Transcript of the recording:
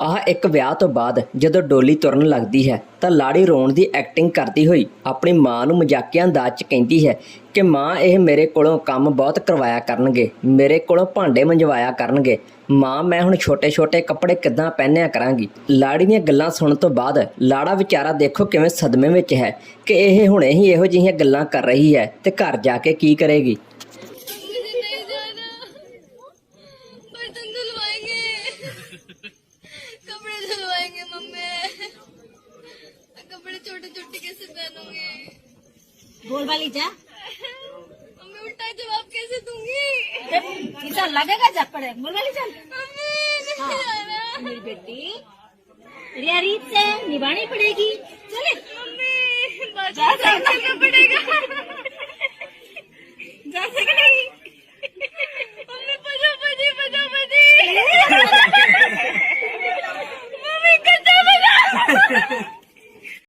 ਆਹ ਇੱਕ ਵਿਆਹ ਤੋਂ ਬਾਅਦ ਜਦੋਂ ਡੋਲੀ ਤੁਰਨ ਲੱਗਦੀ ਹੈ ਤਾਂ ਲਾੜੀ ਰੋਣ ਦੀ ਐਕਟਿੰਗ ਕਰਦੀ ਹੋਈ ਆਪਣੀ ਮਾਂ ਨੂੰ ਮਜ਼ਾਕੀਆ ਅੰਦਾਜ਼ 'ਚ ਕਹਿੰਦੀ ਹੈ ਕਿ ਮਾਂ ਇਹ ਮੇਰੇ ਕੋਲੋਂ ਕੰਮ ਬਹੁਤ ਕਰਵਾਇਆ ਕਰਨਗੇ, ਮੇਰੇ ਕੋਲੋਂ ਭਾਂਡੇ ਮੰਜਵਾਇਆ ਕਰਨਗੇ। ਮਾਂ, ਮੈਂ ਹੁਣ ਛੋਟੇ-ਛੋਟੇ ਕੱਪੜੇ ਕਿੱਦਾਂ ਪਹਿਨਿਆ ਕਰਾਂਗੀ? ਲਾੜੀ ਦੀਆਂ ਗੱਲਾਂ ਸੁਣਨ ਤੋਂ ਬਾਅਦ ਲਾੜਾ ਵਿਚਾਰਾ ਦੇਖੋ ਕਿਵੇਂ ਸਦਮੇ ਵਿੱਚ ਹੈ ਕਿ ਇਹ ਹੁਣੇ ਹੀ ਇਹੋ ਜਿਹੀਆਂ ਗੱਲਾਂ ਕਰ ਰਹੀ ਹੈ ਤੇ ਘਰ ਜਾ ਕੇ ਕੀ ਕਰੇਗੀ? मम्मी। कपड़े छोटे छोटे कैसे पहनूँगी? बोल वाली जा। मम्मी उल्टा जवाब कैसे दूँगी? इधर लगेगा पड़े। बोल वाली चल मम्मी मेरी बेटी रिया रीत से निभानी पड़ेगी। चले। मम्मी